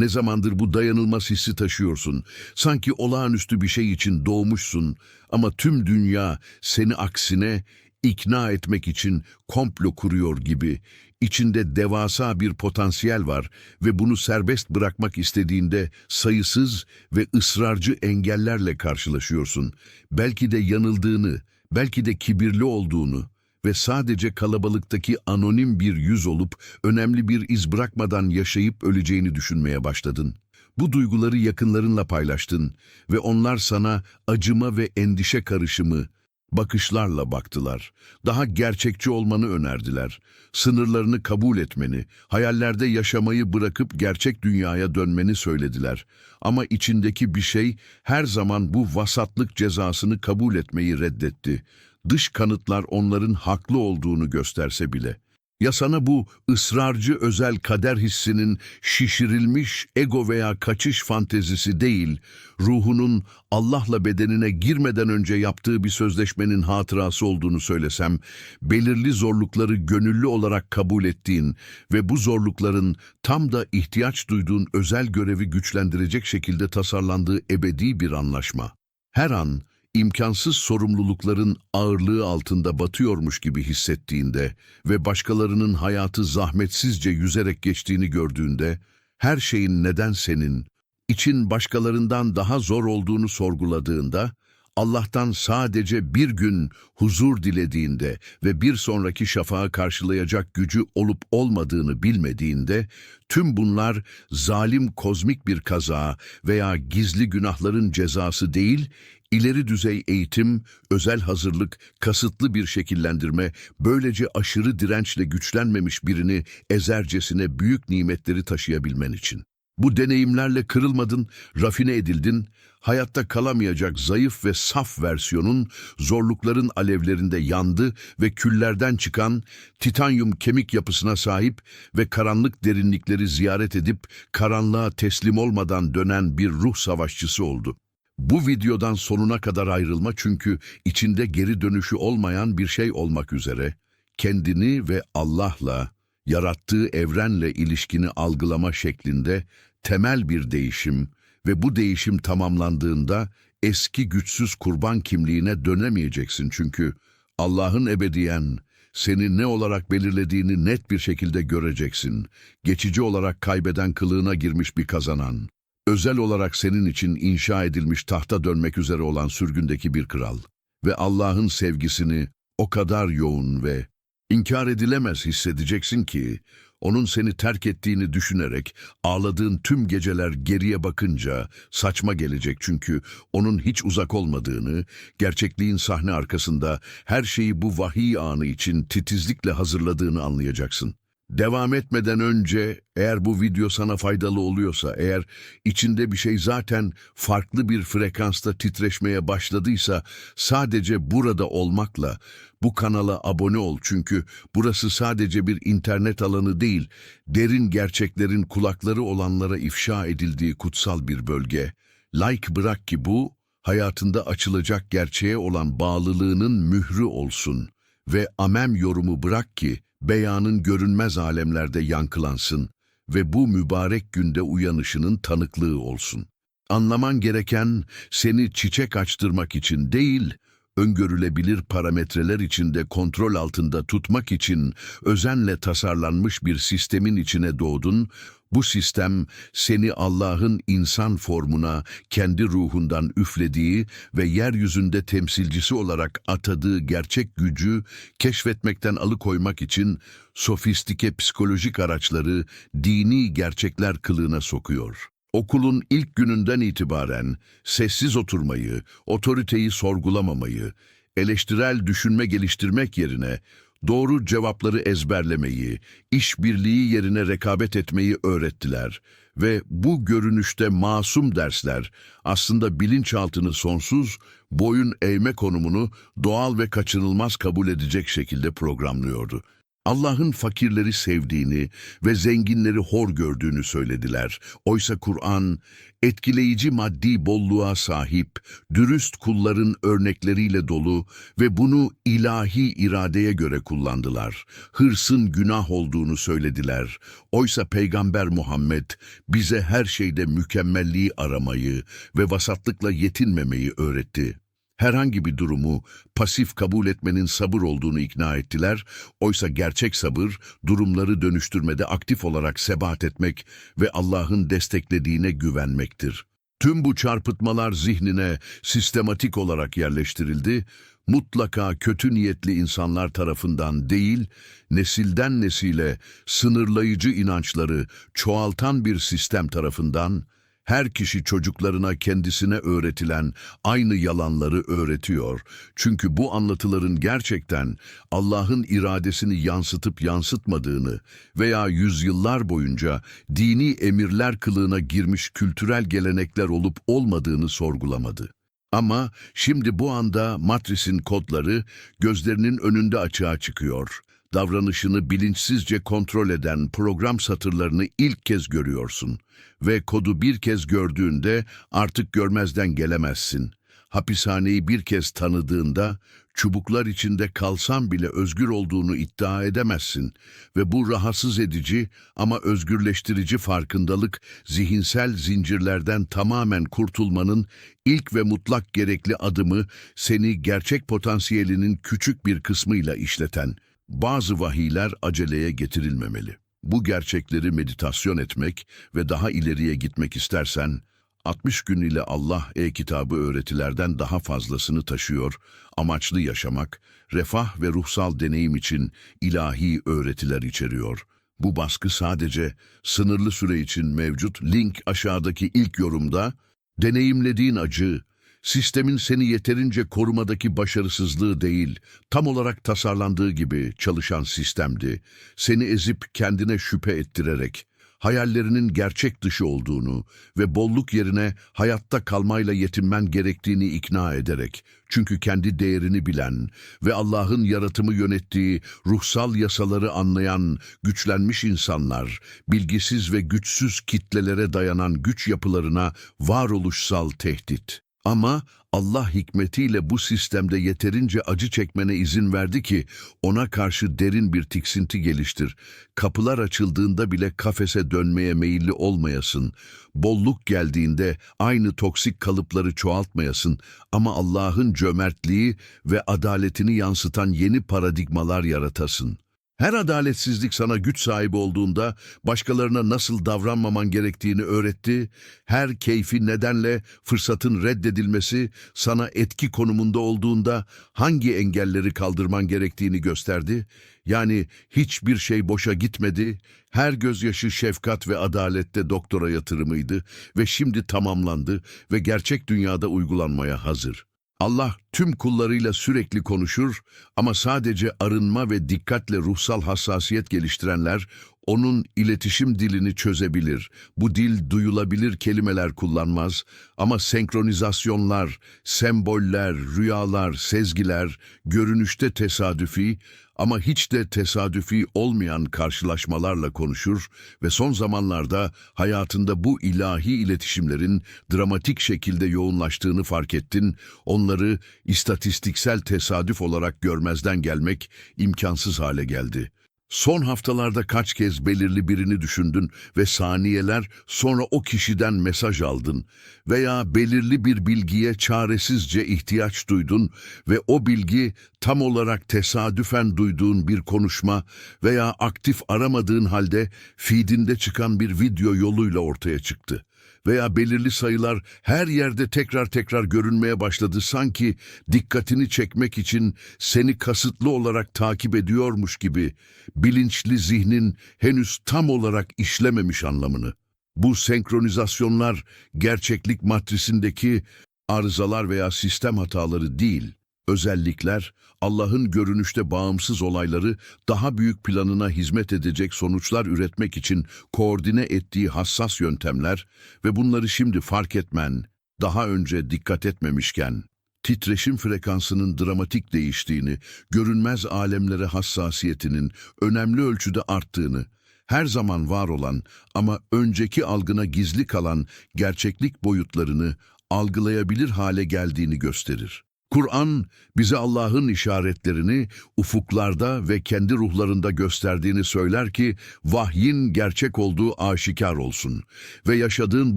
Ne zamandır bu dayanılmaz hissi taşıyorsun. Sanki olağanüstü bir şey için doğmuşsun ama tüm dünya seni aksine ikna etmek için komplo kuruyor gibi. İçinde devasa bir potansiyel var ve bunu serbest bırakmak istediğinde sayısız ve ısrarcı engellerle karşılaşıyorsun. Belki de yanıldığını, belki de kibirli olduğunu ve sadece kalabalıktaki anonim bir yüz olup önemli bir iz bırakmadan yaşayıp öleceğini düşünmeye başladın. Bu duyguları yakınlarınla paylaştın ve onlar sana acıma ve endişe karışımı, bakışlarla baktılar. Daha gerçekçi olmanı önerdiler. Sınırlarını kabul etmeni, hayallerde yaşamayı bırakıp gerçek dünyaya dönmeni söylediler. Ama içindeki bir şey her zaman bu vasatlık cezasını kabul etmeyi reddetti. Dış kanıtlar onların haklı olduğunu gösterse bile. Ya sana bu ısrarcı özel kader hissinin şişirilmiş ego veya kaçış fantezisi değil, ruhunun Allah'la bedenine girmeden önce yaptığı bir sözleşmenin hatırası olduğunu söylesem, belirli zorlukları gönüllü olarak kabul ettiğin ve bu zorlukların tam da ihtiyaç duyduğun özel görevi güçlendirecek şekilde tasarlandığı ebedi bir anlaşma. Her an imkansız sorumlulukların ağırlığı altında batıyormuş gibi hissettiğinde ve başkalarının hayatı zahmetsizce yüzerek geçtiğini gördüğünde, her şeyin neden senin, için başkalarından daha zor olduğunu sorguladığında, Allah'tan sadece bir gün huzur dilediğinde ve bir sonraki şafağı karşılayacak gücü olup olmadığını bilmediğinde, tüm bunlar zalim kozmik bir kaza veya gizli günahların cezası değil, ileri düzey eğitim, özel hazırlık, kasıtlı bir şekillendirme, böylece aşırı dirençle güçlenmemiş birini ezercesine büyük nimetleri taşıyabilmen için. Bu deneyimlerle kırılmadın, rafine edildin, hayatta kalamayacak zayıf ve saf versiyonun zorlukların alevlerinde yandı ve küllerden çıkan titanyum kemik yapısına sahip ve karanlık derinlikleri ziyaret edip karanlığa teslim olmadan dönen bir ruh savaşçısı oldu. Bu videodan sonuna kadar ayrılma çünkü içinde geri dönüşü olmayan bir şey olmak üzere kendini ve Allah'la, yarattığı evrenle ilişkini algılama şeklinde temel bir değişim ve bu değişim tamamlandığında eski güçsüz kurban kimliğine dönemeyeceksin çünkü Allah'ın ebediyen seni ne olarak belirlediğini net bir şekilde göreceksin. Geçici olarak kaybeden kılığına girmiş bir kazanan. Özel olarak senin için inşa edilmiş tahta dönmek üzere olan sürgündeki bir kral. Ve Allah'ın sevgisini o kadar yoğun ve inkar edilemez hissedeceksin ki, onun seni terk ettiğini düşünerek ağladığın tüm geceler geriye bakınca saçma gelecek çünkü onun hiç uzak olmadığını, gerçekliğin sahne arkasında her şeyi bu vahiy anı için titizlikle hazırladığını anlayacaksın. Devam etmeden önce eğer bu video sana faydalı oluyorsa, eğer içinde bir şey zaten farklı bir frekansta titreşmeye başladıysa sadece burada olmakla bu kanala abone ol çünkü burası sadece bir internet alanı değil, derin gerçeklerin kulakları olanlara ifşa edildiği kutsal bir bölge. Like bırak ki bu hayatında açılacak gerçeğe olan bağlılığının mührü olsun ve amem yorumu bırak ki beyanın görünmez alemlerde yankılansın ve bu mübarek günde uyanışının tanıklığı olsun. Anlaman gereken seni çiçek açtırmak için değil, öngörülebilir parametreler içinde kontrol altında tutmak için özenle tasarlanmış bir sistemin içine doğdun, bu sistem seni Allah'ın insan formuna kendi ruhundan üflediği ve yeryüzünde temsilcisi olarak atadığı gerçek gücü keşfetmekten alıkoymak için sofistike psikolojik araçları dini gerçekler kılığına sokuyor. Okulun ilk gününden itibaren sessiz oturmayı, otoriteyi sorgulamamayı, eleştirel düşünme geliştirmek yerine doğru cevapları ezberlemeyi, işbirliği yerine rekabet etmeyi öğrettiler ve bu görünüşte masum dersler aslında bilinçaltını sonsuz, boyun eğme konumunu doğal ve kaçınılmaz kabul edecek şekilde programlıyordu. Allah'ın fakirleri sevdiğini ve zenginleri hor gördüğünü söylediler. Oysa Kur'an, etkileyici maddi bolluğa sahip, dürüst kulların örnekleriyle dolu ve bunu ilahi iradeye göre kullandılar. Hırsın günah olduğunu söylediler. Oysa Peygamber Muhammed bize her şeyde mükemmelliği aramayı ve vasatlıkla yetinmemeyi öğretti. Herhangi bir durumu pasif kabul etmenin sabır olduğunu ikna ettiler. Oysa gerçek sabır, durumları dönüştürmede aktif olarak sebat etmek ve Allah'ın desteklediğine güvenmektir. Tüm bu çarpıtmalar zihnine sistematik olarak yerleştirildi. Mutlaka kötü niyetli insanlar tarafından değil, nesilden nesile sınırlayıcı inançları çoğaltan bir sistem tarafından her kişi çocuklarına kendisine öğretilen aynı yalanları öğretiyor. Çünkü bu anlatıların gerçekten Allah'ın iradesini yansıtıp yansıtmadığını veya yüzyıllar boyunca dini emirler kılığına girmiş kültürel gelenekler olup olmadığını sorgulamadı. Ama şimdi bu anda matrisin kodları gözlerinin önünde açığa çıkıyor. Davranışını bilinçsizce kontrol eden program satırlarını ilk kez görüyorsun ve kodu bir kez gördüğünde artık görmezden gelemezsin. Hapishaneyi bir kez tanıdığında çubuklar içinde kalsan bile özgür olduğunu iddia edemezsin ve bu rahatsız edici ama özgürleştirici farkındalık zihinsel zincirlerden tamamen kurtulmanın ilk ve mutlak gerekli adımı seni gerçek potansiyelinin küçük bir kısmıyla işleten bazı vahiyler aceleye getirilmemeli. Bu gerçekleri meditasyon etmek ve daha ileriye gitmek istersen, 60 gün ile Allah e-kitabı öğretilerden daha fazlasını taşıyor, amaçlı yaşamak, refah ve ruhsal deneyim için ilahi öğretiler içeriyor. Bu baskı sadece sınırlı süre için mevcut. Link aşağıdaki ilk yorumda, deneyimlediğin acı, sistemin seni yeterince korumadaki başarısızlığı değil, tam olarak tasarlandığı gibi çalışan sistemdi. Seni ezip kendine şüphe ettirerek, hayallerinin gerçek dışı olduğunu ve bolluk yerine hayatta kalmayla yetinmen gerektiğini ikna ederek, çünkü kendi değerini bilen ve Allah'ın yaratımı yönettiği ruhsal yasaları anlayan güçlenmiş insanlar, bilgisiz ve güçsüz kitlelere dayanan güç yapılarına varoluşsal tehdit. Ama Allah hikmetiyle bu sistemde yeterince acı çekmene izin verdi ki ona karşı derin bir tiksinti geliştir. Kapılar açıldığında bile kafese dönmeye meyilli olmayasın. Bolluk geldiğinde aynı toksik kalıpları çoğaltmayasın ama Allah'ın cömertliği ve adaletini yansıtan yeni paradigmalar yaratasın. Her adaletsizlik sana güç sahibi olduğunda başkalarına nasıl davranmaman gerektiğini öğretti. Her keyfi nedenle fırsatın reddedilmesi sana etki konumunda olduğunda hangi engelleri kaldırman gerektiğini gösterdi. Yani hiçbir şey boşa gitmedi. Her gözyaşı şefkat ve adalette doktora yatırımıydı ve şimdi tamamlandı ve gerçek dünyada uygulanmaya hazır. Allah tüm kullarıyla sürekli konuşur ama sadece arınma ve dikkatle ruhsal hassasiyet geliştirenler onun iletişim dilini çözebilir. Bu dil duyulabilir kelimeler kullanmaz ama senkronizasyonlar, semboller, rüyalar, sezgiler, görünüşte tesadüfi ama hiç de tesadüfi olmayan karşılaşmalarla konuşur ve son zamanlarda hayatında bu ilahi iletişimlerin dramatik şekilde yoğunlaştığını fark ettin, onları istatistiksel tesadüf olarak görmezden gelmek imkansız hale geldi. Son haftalarda kaç kez belirli birini düşündün ve saniyeler sonra o kişiden mesaj aldın veya belirli bir bilgiye çaresizce ihtiyaç duydun ve o bilgi tam olarak tesadüfen duyduğun bir konuşma veya aktif aramadığın halde feedinde çıkan bir video yoluyla ortaya çıktı veya belirli sayılar her yerde tekrar tekrar görünmeye başladı sanki dikkatini çekmek için seni kasıtlı olarak takip ediyormuş gibi bilinçli zihnin henüz tam olarak işlememiş anlamını. Bu senkronizasyonlar gerçeklik matrisindeki arızalar veya sistem hataları değil, özellikler Allah'ın görünüşte bağımsız olayları daha büyük planına hizmet edecek sonuçlar üretmek için koordine ettiği hassas yöntemler ve bunları şimdi fark etmen, daha önce dikkat etmemişken titreşim frekansının dramatik değiştiğini, görünmez alemlere hassasiyetinin önemli ölçüde arttığını, her zaman var olan ama önceki algına gizli kalan gerçeklik boyutlarını algılayabilir hale geldiğini gösterir. Kur'an bize Allah'ın işaretlerini ufuklarda ve kendi ruhlarında gösterdiğini söyler ki vahyin gerçek olduğu aşikar olsun ve yaşadığın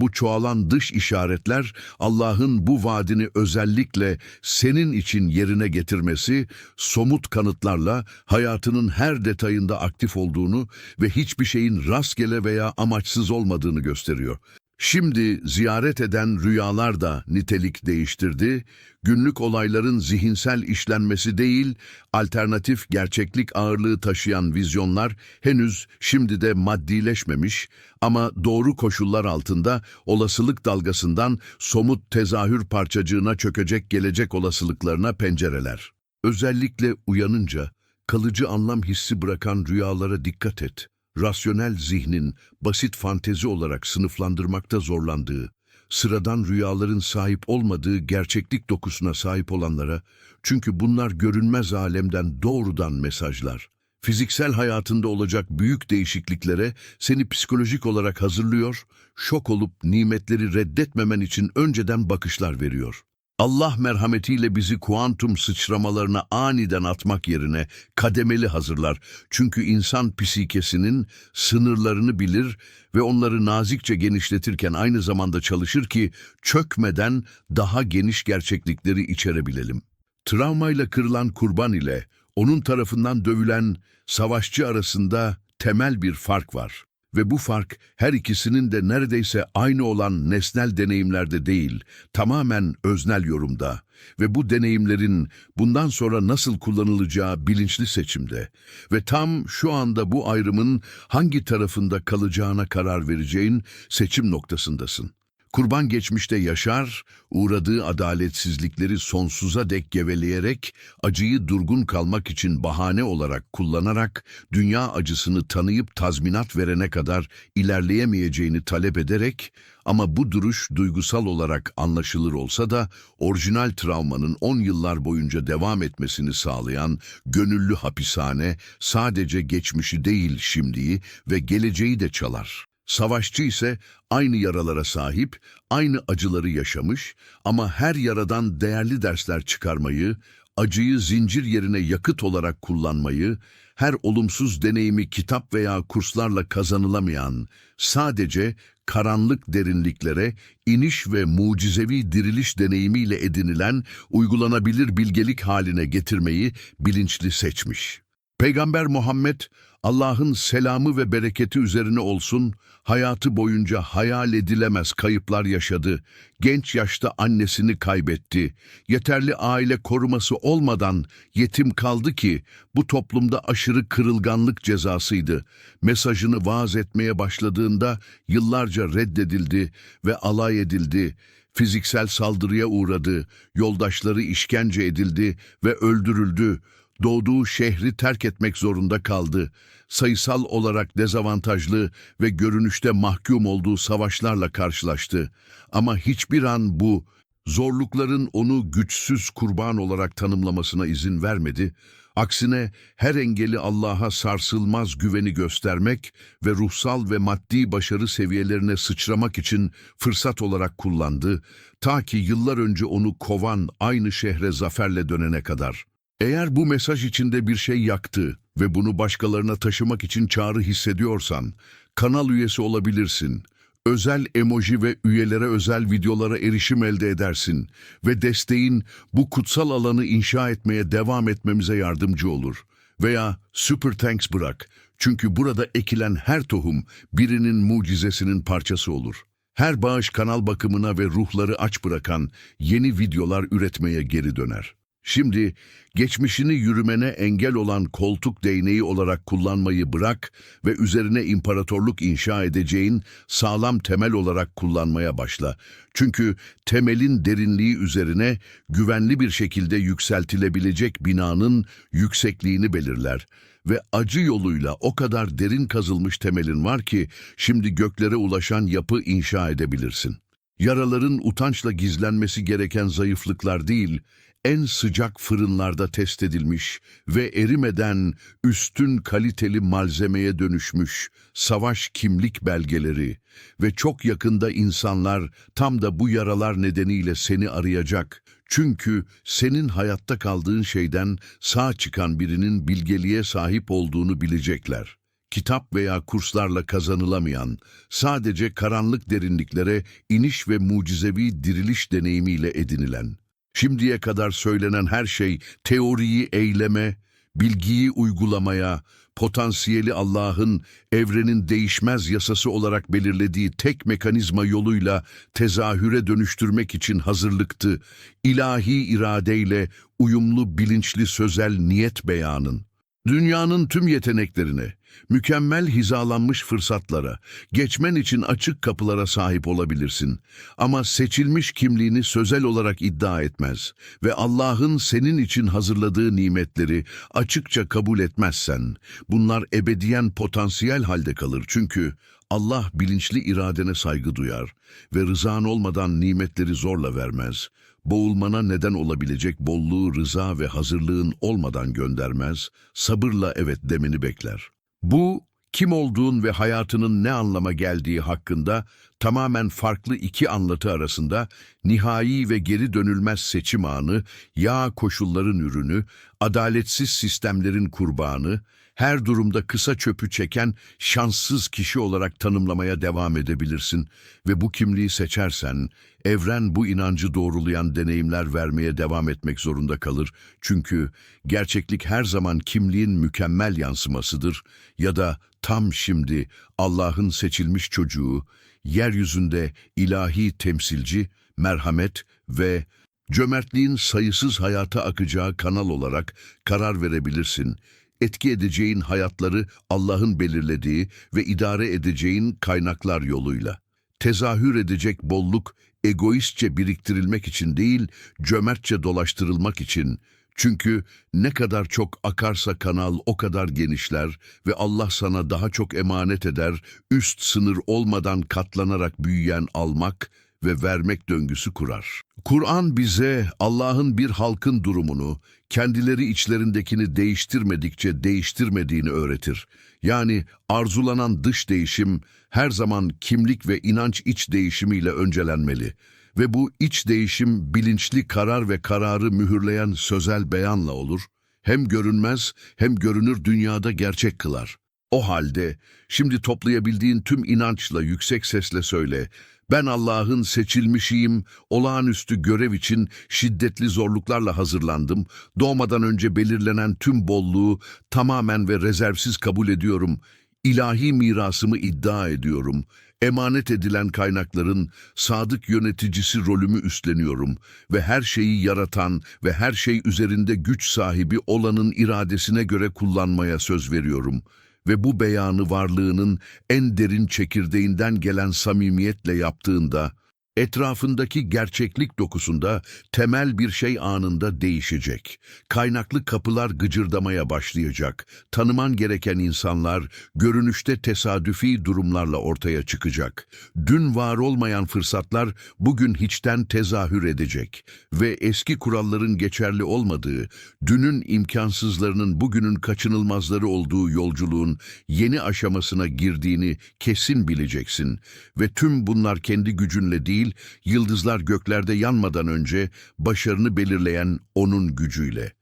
bu çoğalan dış işaretler Allah'ın bu vaadini özellikle senin için yerine getirmesi somut kanıtlarla hayatının her detayında aktif olduğunu ve hiçbir şeyin rastgele veya amaçsız olmadığını gösteriyor. Şimdi ziyaret eden rüyalar da nitelik değiştirdi. Günlük olayların zihinsel işlenmesi değil, alternatif gerçeklik ağırlığı taşıyan vizyonlar henüz şimdi de maddileşmemiş ama doğru koşullar altında olasılık dalgasından somut tezahür parçacığına çökecek gelecek olasılıklarına pencereler. Özellikle uyanınca kalıcı anlam hissi bırakan rüyalara dikkat et rasyonel zihnin basit fantezi olarak sınıflandırmakta zorlandığı, sıradan rüyaların sahip olmadığı gerçeklik dokusuna sahip olanlara, çünkü bunlar görünmez alemden doğrudan mesajlar. Fiziksel hayatında olacak büyük değişikliklere seni psikolojik olarak hazırlıyor, şok olup nimetleri reddetmemen için önceden bakışlar veriyor. Allah merhametiyle bizi kuantum sıçramalarına aniden atmak yerine kademeli hazırlar. Çünkü insan psikesinin sınırlarını bilir ve onları nazikçe genişletirken aynı zamanda çalışır ki çökmeden daha geniş gerçeklikleri içerebilelim. Travmayla kırılan kurban ile onun tarafından dövülen savaşçı arasında temel bir fark var. Ve bu fark her ikisinin de neredeyse aynı olan nesnel deneyimlerde değil, tamamen öznel yorumda ve bu deneyimlerin bundan sonra nasıl kullanılacağı bilinçli seçimde ve tam şu anda bu ayrımın hangi tarafında kalacağına karar vereceğin seçim noktasındasın. Kurban geçmişte yaşar, uğradığı adaletsizlikleri sonsuza dek geveleyerek, acıyı durgun kalmak için bahane olarak kullanarak, dünya acısını tanıyıp tazminat verene kadar ilerleyemeyeceğini talep ederek, ama bu duruş duygusal olarak anlaşılır olsa da, orijinal travmanın 10 yıllar boyunca devam etmesini sağlayan gönüllü hapishane, sadece geçmişi değil şimdiyi ve geleceği de çalar. Savaşçı ise aynı yaralara sahip, aynı acıları yaşamış ama her yaradan değerli dersler çıkarmayı, acıyı zincir yerine yakıt olarak kullanmayı, her olumsuz deneyimi kitap veya kurslarla kazanılamayan, sadece karanlık derinliklere iniş ve mucizevi diriliş deneyimiyle edinilen uygulanabilir bilgelik haline getirmeyi bilinçli seçmiş. Peygamber Muhammed, Allah'ın selamı ve bereketi üzerine olsun, hayatı boyunca hayal edilemez kayıplar yaşadı, genç yaşta annesini kaybetti, yeterli aile koruması olmadan yetim kaldı ki, bu toplumda aşırı kırılganlık cezasıydı. Mesajını vaaz etmeye başladığında yıllarca reddedildi ve alay edildi, fiziksel saldırıya uğradı, yoldaşları işkence edildi ve öldürüldü, doğduğu şehri terk etmek zorunda kaldı. Sayısal olarak dezavantajlı ve görünüşte mahkum olduğu savaşlarla karşılaştı. Ama hiçbir an bu zorlukların onu güçsüz kurban olarak tanımlamasına izin vermedi. Aksine her engeli Allah'a sarsılmaz güveni göstermek ve ruhsal ve maddi başarı seviyelerine sıçramak için fırsat olarak kullandı, ta ki yıllar önce onu kovan aynı şehre zaferle dönene kadar. Eğer bu mesaj içinde bir şey yaktı ve bunu başkalarına taşımak için çağrı hissediyorsan, kanal üyesi olabilirsin. Özel emoji ve üyelere özel videolara erişim elde edersin ve desteğin bu kutsal alanı inşa etmeye devam etmemize yardımcı olur. Veya Super Thanks bırak. Çünkü burada ekilen her tohum birinin mucizesinin parçası olur. Her bağış kanal bakımına ve ruhları aç bırakan yeni videolar üretmeye geri döner. Şimdi geçmişini yürümene engel olan koltuk değneği olarak kullanmayı bırak ve üzerine imparatorluk inşa edeceğin sağlam temel olarak kullanmaya başla. Çünkü temelin derinliği üzerine güvenli bir şekilde yükseltilebilecek binanın yüksekliğini belirler. Ve acı yoluyla o kadar derin kazılmış temelin var ki şimdi göklere ulaşan yapı inşa edebilirsin. Yaraların utançla gizlenmesi gereken zayıflıklar değil, en sıcak fırınlarda test edilmiş ve erimeden üstün kaliteli malzemeye dönüşmüş savaş kimlik belgeleri ve çok yakında insanlar tam da bu yaralar nedeniyle seni arayacak. Çünkü senin hayatta kaldığın şeyden sağ çıkan birinin bilgeliğe sahip olduğunu bilecekler. Kitap veya kurslarla kazanılamayan, sadece karanlık derinliklere iniş ve mucizevi diriliş deneyimiyle edinilen, Şimdiye kadar söylenen her şey teoriyi eyleme, bilgiyi uygulamaya, potansiyeli Allah'ın evrenin değişmez yasası olarak belirlediği tek mekanizma yoluyla tezahüre dönüştürmek için hazırlıktı. İlahi iradeyle uyumlu bilinçli sözel niyet beyanın. Dünyanın tüm yeteneklerine, mükemmel hizalanmış fırsatlara, geçmen için açık kapılara sahip olabilirsin. Ama seçilmiş kimliğini sözel olarak iddia etmez ve Allah'ın senin için hazırladığı nimetleri açıkça kabul etmezsen, bunlar ebediyen potansiyel halde kalır. Çünkü Allah bilinçli iradene saygı duyar ve rızan olmadan nimetleri zorla vermez. Boğulmana neden olabilecek bolluğu rıza ve hazırlığın olmadan göndermez, sabırla evet demeni bekler. Bu, kim olduğun ve hayatının ne anlama geldiği hakkında tamamen farklı iki anlatı arasında nihai ve geri dönülmez seçim anı, yağ koşulların ürünü, adaletsiz sistemlerin kurbanı, her durumda kısa çöpü çeken şanssız kişi olarak tanımlamaya devam edebilirsin ve bu kimliği seçersen, evren bu inancı doğrulayan deneyimler vermeye devam etmek zorunda kalır. Çünkü gerçeklik her zaman kimliğin mükemmel yansımasıdır ya da tam şimdi Allah'ın seçilmiş çocuğu, yeryüzünde ilahi temsilci, merhamet ve cömertliğin sayısız hayata akacağı kanal olarak karar verebilirsin. Etki edeceğin hayatları Allah'ın belirlediği ve idare edeceğin kaynaklar yoluyla. Tezahür edecek bolluk egoistçe biriktirilmek için değil, cömertçe dolaştırılmak için. Çünkü ne kadar çok akarsa kanal o kadar genişler ve Allah sana daha çok emanet eder, üst sınır olmadan katlanarak büyüyen almak ve vermek döngüsü kurar. Kur'an bize Allah'ın bir halkın durumunu, kendileri içlerindekini değiştirmedikçe değiştirmediğini öğretir. Yani arzulanan dış değişim her zaman kimlik ve inanç iç değişimiyle öncelenmeli ve bu iç değişim bilinçli karar ve kararı mühürleyen sözel beyanla olur. Hem görünmez hem görünür dünyada gerçek kılar. O halde şimdi toplayabildiğin tüm inançla yüksek sesle söyle. Ben Allah'ın seçilmişiyim, olağanüstü görev için şiddetli zorluklarla hazırlandım. Doğmadan önce belirlenen tüm bolluğu tamamen ve rezervsiz kabul ediyorum. İlahi mirasımı iddia ediyorum. Emanet edilen kaynakların sadık yöneticisi rolümü üstleniyorum ve her şeyi yaratan ve her şey üzerinde güç sahibi olanın iradesine göre kullanmaya söz veriyorum.'' Ve bu beyanı varlığının en derin çekirdeğinden gelen samimiyetle yaptığında, etrafındaki gerçeklik dokusunda temel bir şey anında değişecek. Kaynaklı kapılar gıcırdamaya başlayacak. Tanıman gereken insanlar görünüşte tesadüfi durumlarla ortaya çıkacak. Dün var olmayan fırsatlar bugün hiçten tezahür edecek ve eski kuralların geçerli olmadığı, dünün imkansızlarının bugünün kaçınılmazları olduğu yolculuğun yeni aşamasına girdiğini kesin bileceksin ve tüm bunlar kendi gücünle değil, yıldızlar göklerde yanmadan önce başarını belirleyen onun gücüyle.